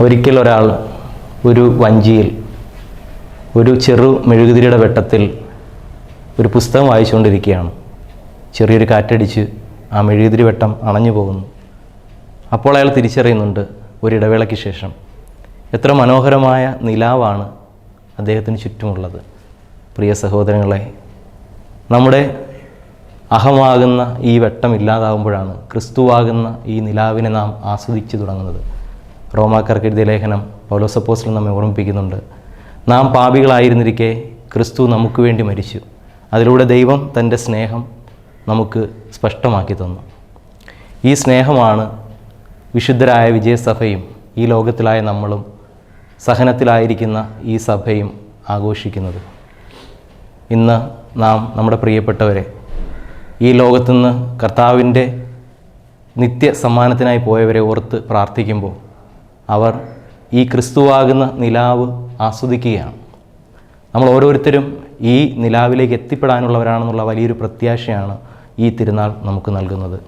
ഒരിക്കൽ ഒരാൾ ഒരു വഞ്ചിയിൽ ഒരു ചെറു മെഴുകുതിരിയുടെ വെട്ടത്തിൽ ഒരു പുസ്തകം വായിച്ചുകൊണ്ടിരിക്കുകയാണ്. ചെറിയൊരു കാറ്റടിച്ച് ആ മെഴുകുതിരി വെട്ടം അണഞ്ഞു പോകുന്നു. അപ്പോൾ അയാൾ തിരിച്ചറിയുന്നുണ്ട് ഒരിടവേളയ്ക്ക് ശേഷം. എത്ര മനോഹരമായ നിലാവാണ് അദ്ദേഹത്തിന് ചുറ്റുമുള്ളത്. പ്രിയ സഹോദരങ്ങളെ നമ്മുടെ അഹമാകുന്ന ഈ വെട്ടം ഇല്ലാതാവുമ്പോഴാണ് ക്രിസ്തുവാകുന്ന ഈ നിലാവിനെ നാം ആസ്വദിച്ചു തുടങ്ങുന്നത്. റോമാക്കാർക്ക് എഴുതിയ ലേഖനം പൗലോസപ്പോസ്റ്റൽ നമ്മെ ഓർമ്മിപ്പിക്കുന്നുണ്ട്. നാം പാപികളായിരുന്നിരിക്കെ ക്രിസ്തു നമുക്ക് വേണ്ടി മരിച്ചു. അതിലൂടെ ദൈവം തന്റെ സ്നേഹം നമുക്ക് സ്പഷ്ടമാക്കി തന്നു. ഈ സ്നേഹമാണ് വിശുദ്ധരായ വിജയസഭയും ഈ ലോകത്തിലായ നമ്മളും സഹനത്തിലായിരിക്കുന്ന ഈ സഭയും ആഘോഷിക്കുന്നത്. ഇന്ന് നാം നമ്മുടെ പ്രിയപ്പെട്ടവരെ ഈ ലോകത്തുനിന്ന് കർത്താവിന്റെ നിത്യ സമ്മാനത്തിനായി പോയവരെ ഓർത്ത് പ്രാർത്ഥിക്കുമ്പോൾ അവർ ഈ ക്രിസ്തുവാകുന്ന നിലാവ് ആസ്വദിക്കുകയാണ്. നമ്മൾ ഓരോരുത്തരും ഈ നിലാവിലേക്ക് എത്തിപ്പെടാനുള്ളവരാണെന്നുള്ള വലിയൊരു പ്രത്യാശയാണ് ഈ തിരുനാൾ നമുക്ക് നൽകുന്നത്.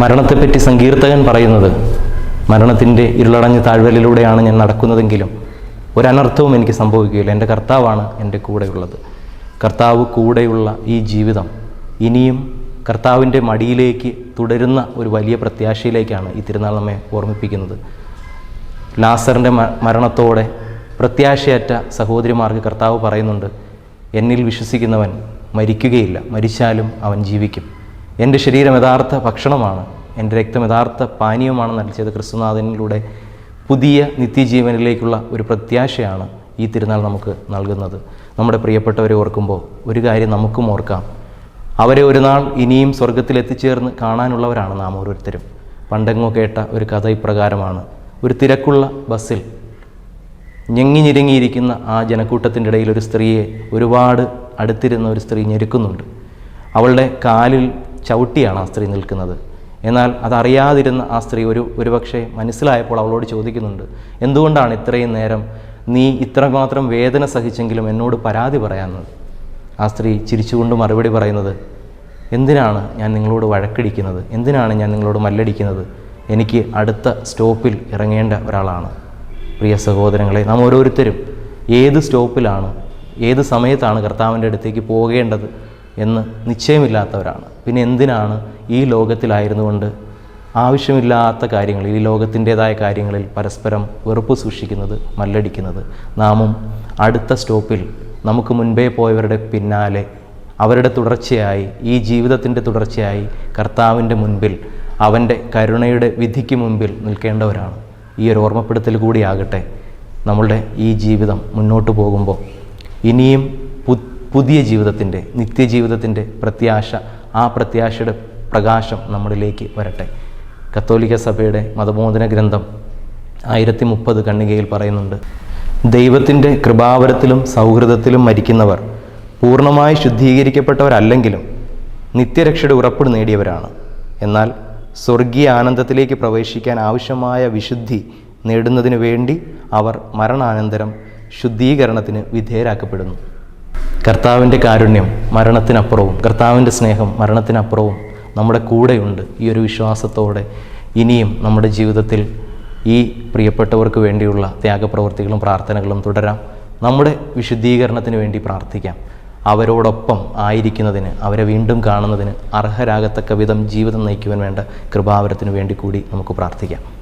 മരണത്തെപ്പറ്റി സങ്കീർത്തകൻ പറയുന്നത് മരണത്തിന്റെ ഇരുളടഞ്ഞ താഴ്വരയിലൂടെയാണ് ഞാൻ നടക്കുന്നതെങ്കിലും ഒരനർത്ഥവും എനിക്ക് സംഭവിക്കുകയില്ല. എന്റെ കർത്താവാണ് എന്റെ കൂടെയുള്ളത്. കർത്താവ് കൂടെയുള്ള ഈ ജീവിതം ഇനിയും കർത്താവിന്റെ മടിയിലേക്ക് തുടരുന്ന ഒരു വലിയ പ്രത്യാശയിലേക്കാണ് ഈ തിരുനാൾ നമ്മെ ഓർമ്മിപ്പിക്കുന്നത്. ലാസറിന്റെ മരണത്തോടെ പ്രത്യാശയറ്റ സഹോദരിമാർക്ക് കർത്താവ് പറയുന്നുണ്ട് എന്നിൽ വിശ്വസിക്കുന്നവൻ മരിക്കുകയില്ല മരിച്ചാലും അവൻ ജീവിക്കും. എന്റെ ശരീരം യഥാർത്ഥ ഭക്ഷണമാണ് എന്റെ രക്തം യഥാർത്ഥ പാനീയമാണ് നൽകിയത് ക്രിസ്തുനാഥനിലൂടെ പുതിയ നിത്യജീവനിലേക്കുള്ള ഒരു പ്രത്യാശയാണ് ഈ തിരുനാൾ നമുക്ക് നൽകുന്നത്. നമ്മുടെ പ്രിയപ്പെട്ടവരെ ഓർക്കുമ്പോൾ ഒരു കാര്യം നമുക്കും ഓർക്കാം. അവരെ ഒരു നാൾ ഇനിയും സ്വർഗത്തിൽ എത്തിച്ചേർന്ന് കാണാനുള്ളവരാണ് നാം ഓരോരുത്തരും. പണ്ടെങ്ങോ കേട്ട ഒരു കഥ ഇപ്രകാരമാണ്. ഒരു തിരക്കുള്ള ബസ്സിൽ ഞെങ്ങി ഞെരുങ്ങിയിരിക്കുന്ന ആ ജനക്കൂട്ടത്തിന്റെ ഇടയിൽ ഒരു സ്ത്രീയെ ഒരുപാട് അടുത്തിരുന്ന ഒരു സ്ത്രീ ഞെരുക്കുന്നുണ്ട്. അവളുടെ കാലിൽ ചവിട്ടിയാണ് ആ സ്ത്രീ നിൽക്കുന്നത്. എന്നാൽ അതറിയാതിരുന്ന ആ സ്ത്രീ ഒരു ഒരുപക്ഷെ മനസ്സിലായപ്പോൾ അവളോട് ചോദിക്കുന്നുണ്ട് എന്തുകൊണ്ടാണ് ഇത്രയും നേരം നീ ഇത്രമാത്രം വേദന സഹിച്ചെങ്കിലും എന്നോട് പരാതി പറയാമെന്നത് ആ സ്ത്രീ ചിരിച്ചുകൊണ്ട് മറുപടി പറയുന്നത് എന്തിനാണ് ഞാൻ നിങ്ങളോട് വഴക്കടിക്കുന്നത്? എന്തിനാണ് ഞാൻ നിങ്ങളോട് മല്ലടിക്കുന്നത്? എനിക്ക് അടുത്ത സ്റ്റോപ്പിൽ ഇറങ്ങേണ്ട ഒരാളാണ്. പ്രിയ സഹോദരങ്ങളെ നാം ഓരോരുത്തരും ഏത് സ്റ്റോപ്പിലാണ് ഏത് സമയത്താണ് കർത്താവിന്റെ അടുത്തേക്ക് പോകേണ്ടത് എന്ന് നിശ്ചയമില്ലാത്തവരാണ്. പിന്നെ എന്തിനാണ് ഈ ലോകത്തിലായിരുന്നു കൊണ്ട് ആവശ്യമില്ലാത്ത കാര്യങ്ങൾ ഈ ലോകത്തിന്റെതായ കാര്യങ്ങളിൽ പരസ്പരം വെറുപ്പ് സൂക്ഷിക്കുന്നത് മല്ലടിക്കുന്നത്? നാമും അടുത്ത സ്റ്റോപ്പിൽ നമുക്ക് മുൻപേ പോയവരുടെ പിന്നാലെ അവരുടെ തുടർച്ചയായി ഈ ജീവിതത്തിന്റെ തുടർച്ചയായി കർത്താവിന്റെ മുൻപിൽ അവന്റെ കരുണയുടെ വിധിക്ക് മുൻപിൽ നിൽക്കേണ്ടവരാണ്. ഈ ഒരു ഓർമ്മപ്പെടുത്തൽ കൂടിയാകട്ടെ നമ്മളുടെ ഈ ജീവിതം മുന്നോട്ട് പോകുമ്പോൾ ഇനിയും പുതിയ ജീവിതത്തിന്റെ നിത്യജീവിതത്തിന്റെ പ്രത്യാശ ആ പ്രത്യാശയുടെ പ്രകാശം നമ്മളിലേക്ക് വരട്ടെ. കത്തോലിക്ക സഭയുടെ മതബോധന ഗ്രന്ഥം ആയിരത്തി മുപ്പത് കണ്ണികയിൽ പറയുന്നുണ്ട് ദൈവത്തിന്റെ കൃപാവരത്തിലും സൗഹൃദത്തിലും മരിക്കുന്നവർ പൂർണമായി ശുദ്ധീകരിക്കപ്പെട്ടവരല്ലെങ്കിലും നിത്യരക്ഷയുടെ ഉറപ്പ് നേടിയവരാണ്. എന്നാൽ സ്വർഗീയ ആനന്ദത്തിലേക്ക് പ്രവേശിക്കാൻ ആവശ്യമായ വിശുദ്ധി നേടുന്നതിനു വേണ്ടി അവർ മരണാനന്തരം ശുദ്ധീകരണത്തിന് വിധേയരാക്കപ്പെടുന്നു. കർത്താവിന്റെ കാരുണ്യം മരണത്തിനപ്പുറവും കർത്താവിന്റെ സ്നേഹം മരണത്തിനപ്പുറവും നമ്മുടെ കൂടെയുണ്ട് ഈ ഒരു വിശ്വാസത്തോടെ. ഇനിയും നമ്മുടെ ജീവിതത്തിൽ ഈ പ്രിയപ്പെട്ടവർക്ക് വേണ്ടിയുള്ള ത്യാഗപ്രവർത്തികളും പ്രാർത്ഥനകളും തുടരാം. നമ്മുടെ വിശുദ്ധീകരണത്തിന് വേണ്ടി പ്രാർത്ഥിക്കാം. അവരോടൊപ്പം ആയിരിക്കുന്നതിന് അവരെ വീണ്ടും കാണുന്നതിന് അർഹരാകത്തക്ക വിധം ജീവിതം നയിക്കുവാൻ വേണ്ട കൃപാവരത്തിന് വേണ്ടി കൂടി നമുക്ക് പ്രാർത്ഥിക്കാം.